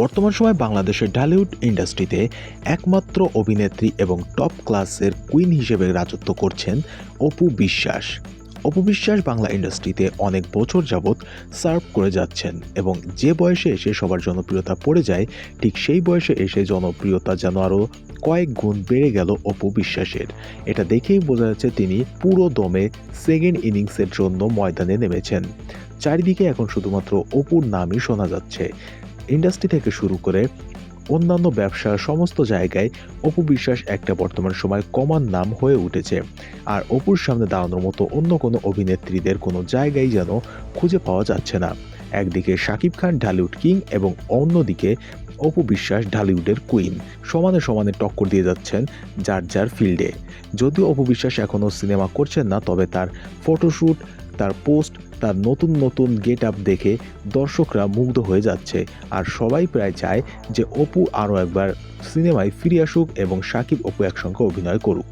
বর্তমান সময়ে বাংলাদেশের ঢালিউড ইন্ডাস্ট্রিতে একমাত্র অভিনেত্রী এবং টপ ক্লাসের কুইন হিসেবে রাজত্ব করছেন অপু বিশ্বাস। অপু বিশ্বাস বাংলা ইন্ডাস্ট্রিতে অনেক বছর যাবৎ সার্ভ করে যাচ্ছেন এবং যে বয়সে এসে সবার জনপ্রিয়তা পড়ে যায়, ঠিক সেই বয়সে এসে জনপ্রিয়তা যেন আরও কয়েক গুণ বেড়ে গেল অপু বিশ্বাসের। এটা দেখেই বোঝা যাচ্ছে তিনি পুরো দমে সেকেন্ড ইনিংসের জন্য ময়দানে নেমেছেন। চারিদিকে এখন শুধুমাত্র অপুর নামই শোনা যাচ্ছে। ইন্ডাস্ট্রি থেকে শুরু করে অন্যান্য ব্যবসার সমস্ত জায়গায় অপু বিশ্বাস একটা বর্তমান সময় কমান নাম হয়ে উঠেছে। আর অপুর সামনে দাঁড়ানোর মতো অন্য কোনো অভিনেত্রীদের কোনো জায়গায় যেন খুঁজে পাওয়া যাচ্ছে না। একদিকে শাকিব খান, ঢালিউড কিং এবং অন্যদিকে অপু বিশ্বাস ঢালিউডের কুইন সমানে সমানে টক্কর দিয়ে যাচ্ছেন যার যার ফিল্ডে যদিও অপু বিশ্বাস এখনও সিনেমা করছেন না, তবে তার ফটোশ্যুট তার পোস্ট তার নতুন নতুন গেট আপ দেখে দর্শকরা মুগ্ধ হয়ে যাচ্ছে। আর সবাই প্রায় চায় যে অপু আরও একবার সিনেমায় ফিরে আসুক এবং সাকিব অপু একসঙ্গে অভিনয় করুক।